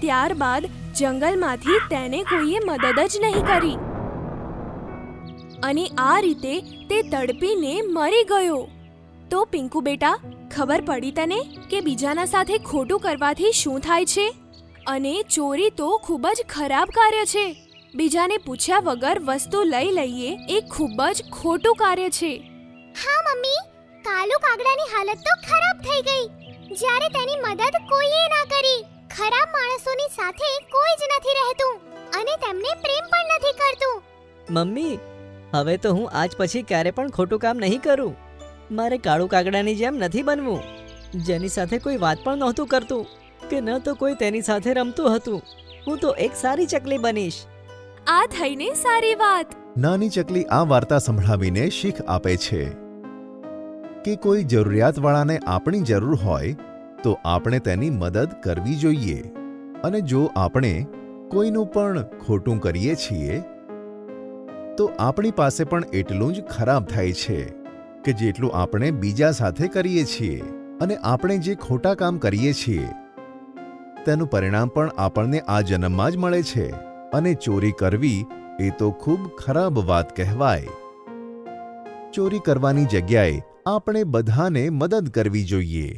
ત્યારબાદ જંગલમાંથી તેને કોઈએ મદદ જ નહીં કરી. અને આ રીતે તે તડપીને મરી ગયો. તો પિંકુ બેટા, ખબર પડી તને કે બીજાના સાથે ખોટું કરવાથી શું થાય છે? અને ચોરી તો ખૂબ જ ખરાબ કાર્ય છે. બીજાને પૂછ્યા વગર વસ્તુ લઈ લઈએ એ ખૂબ જ ખોટું કાર્ય છે. હા, મમ્મી. કાલુ કાગડાની હાલત તો ખરાબ થઈ ગઈ. જ્યારે તેની મદદ કોઈએ ના કરી. ખરાબ અને તેમને પ્રેમ પણ નથી કરતું. મમ્મી હવે તો હું આજ પછી ક્યારે પણ ખોટું કામ નહીં કરું. મારે કાળું કાગડાની જેમ નથી બનવું. જેની સાથે કોઈ વાત પણ નહોતું કરતું કે ન તો કોઈ તેની સાથે રમતું હતું. હું તો એક સારી ચકલી બનીશ. આ થઈને સારી વાત. નાની ચકલી આ વાર્તા સંભળાવીને શીખ આપે છે કે કોઈ જરૂરિયાતવાળાને આપણી જરૂર હોય તો આપણે તેની મદદ કરવી જોઈએ. અને જો આપણે કોઈનું પણ ખોટું કરીએ છીએ, તો આપણી પાસે પણ એટલું જ ખરાબ થાય છે કે જેટલું આપણે બીજા સાથે કરીએ છીએ અને આપણે જે ખોટા કામ કરીએ છીએ, તેનું પરિણામ પણ આપણને આ જન્મમાં જ મળે છે અને ચોરી કરવી એ તો ખૂબ ખરાબ વાત કહેવાય. ચોરી કરવાની જગ્યાએ આપણે બધાને મદદ કરવી જોઈએ.